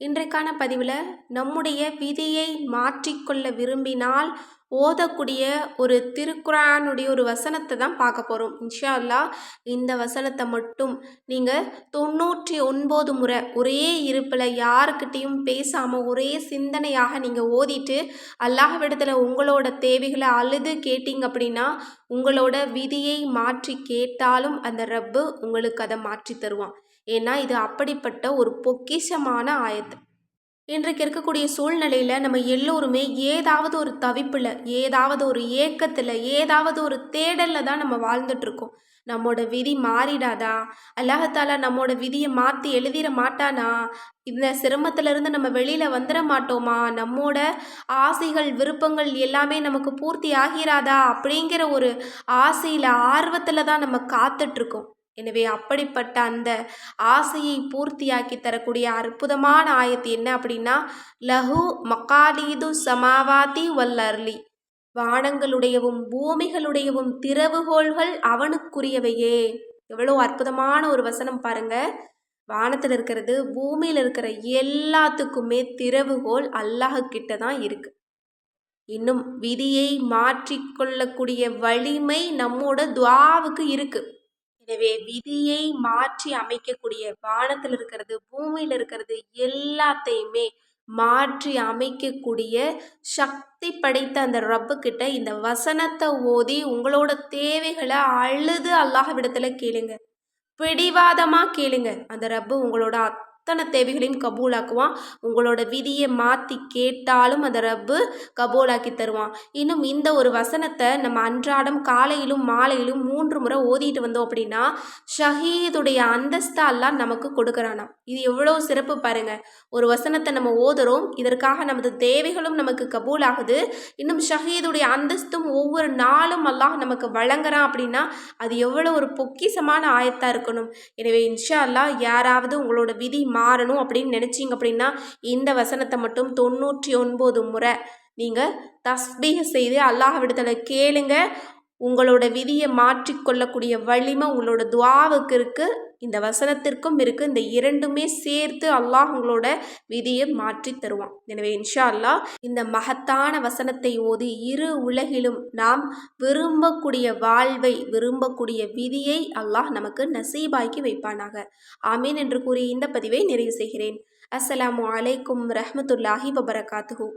இன்றைக்கான பதிவில் நம்முடைய விதியை மாற்றிக்கொள்ள விரும்பினால் ஓதக்கூடிய ஒரு திருக்குறானுடைய ஒரு வசனத்தை தான் பார்க்க போகிறோம் இன்ஷா அல்லாஹ் இந்த வசனத்தை மட்டும் நீங்கள் தொண்ணூற்றி ஒன்பது முறை ஒரே இருப்பில் யாருக்கிட்டேயும் பேசாமல் ஒரே சிந்தனையாக நீங்கள் ஓதிட்டு அல்லாஹ்விடத்தில் உங்களோட தேவைகளை அழுது கேட்டீங்க அப்படின்னா உங்களோட விதியை மாற்றி கேட்டாலும் அந்த ரப்பு உங்களுக்கு அதை மாற்றி தருவான். ஏன்னா இது அப்படிப்பட்ட ஒரு பொக்கிஷமான ஆயத்து. இன்றைக்கு இருக்கக்கூடிய சூழ்நிலையில் நம்ம எல்லோருமே ஏதாவது ஒரு தவிப்பில் ஏதாவது ஒரு ஏக்கத்தில் ஏதாவது ஒரு தேடலில் தான் நம்ம வாழ்ந்துட்டுருக்கோம் நம்மோட விதி மாறிடாதா? அல்லாஹாலா நம்மோட விதியை மாற்றி எழுதிட மாட்டானா? இந்த சிரமத்திலிருந்து நம்ம வெளியில் வந்துட மாட்டோமா? நம்மோட ஆசைகள் விருப்பங்கள் எல்லாமே நமக்கு பூர்த்தி ஆகிறாதா அப்படிங்கிற ஒரு ஆசையில் ஆர்வத்தில் தான் நம்ம காத்துட்ருக்கோம். எனவே அப்படிப்பட்ட அந்த ஆசையை பூர்த்தியாக்கி தரக்கூடிய அற்புதமான ஆயத்து என்ன அப்படின்னா லஹு மக்காலீது சமாவாதி வல்லர்லி. வானங்களுடையவும் பூமிகளுடையவும் திறவுகோள்கள் அவனுக்குரியவையே. எவ்வளோ அற்புதமான ஒரு வசனம் பாருங்க. வானத்தில் இருக்கிறது பூமியில் இருக்கிற எல்லாத்துக்குமே திறவுகோல் அல்லாஹ்கிட்ட தான் இருக்கு. இன்னும் விதியை மாற்றிக்கொள்ளக்கூடிய வலிமை நம்மோட துவாவுக்கு இருக்குது எனவே விதியை மாற்றி அமைக்கக்கூடிய வானத்தில் இருக்கிறது பூமியில் இருக்கிறது எல்லாத்தையுமே மாற்றி அமைக்கக்கூடிய சக்தி படைத்த அந்த ரப்பு கிட்ட இந்த வசனத்தை ஓதி உங்களோட தேவைகளை அழுது அல்லாஹ் விடத்துல கேளுங்க. பிடிவாதமாக கேளுங்க. அந்த ரப்பு உங்களோட அத்தனை தேவைகளையும் கபூலாக்குவான். உங்களோட விதியை மாற்றி கேட்டாலும் அந்த ரப்பு கபூலாக்கி தருவான். இன்னும் இந்த ஒரு வசனத்தை நம்ம அன்றாடம் காலையிலும் மாலையிலும் மூன்று முறை ஓதிட்டு வந்தோம் அப்படின்னா ஷஹீதுடைய அந்தஸ்தாலாம் நமக்கு கொடுக்குறானா இது எவ்வளோ சிறப்பு பாருங்க. ஒரு வசனத்தை நம்ம ஓதுறோம் இதற்காக நமது தேவைகளும் நமக்கு கபூலாகுது. இன்னும் ஷஹீதுடைய அந்தஸ்தும் ஒவ்வொரு நாளும் அல்லாஹ் நமக்கு வழங்குறான் அப்படின்னா அது எவ்வளோ ஒரு பொக்கிசமான ஆயத்தாக இருக்கணும். எனவே இன்ஷா அல்லாஹ் யாராவது உங்களோட விதி மாறணும் அப்படின்னு நினச்சிங்க அப்படின்னா இந்த வசனத்தை மட்டும் தொண்ணூற்றி ஒன்பது முறை நீங்கள் தஸ்பீக செய்து அல்லாஹ் விடுதலை கேளுங்க. உங்களோட விதியை மாற்றிக்கொள்ளக்கூடிய வலிமை உங்களோட துவாவுக்கு இருக்குது இந்த வசனத்திற்கும் இருக்குது இந்த இரண்டுமே சேர்த்து அல்லாஹ் உங்களோட விதியை மாற்றி தருவான். எனவே இன்ஷா அல்லாஹ் இந்த மகத்தான வசனத்தை ஓதி இரு உலகிலும் நாம் விரும்பக்கூடிய வாழ்வை விரும்பக்கூடிய விதியை அல்லாஹ் நமக்கு நசீபாக்கி வைப்பானாக. ஆமீன் என்று கூறி இந்த பதிவை நிறைவு செய்கிறேன். அஸ்ஸலாமு அலைக்கும் ரஹமத்துல்லாஹி வபரகாத்துஹூ.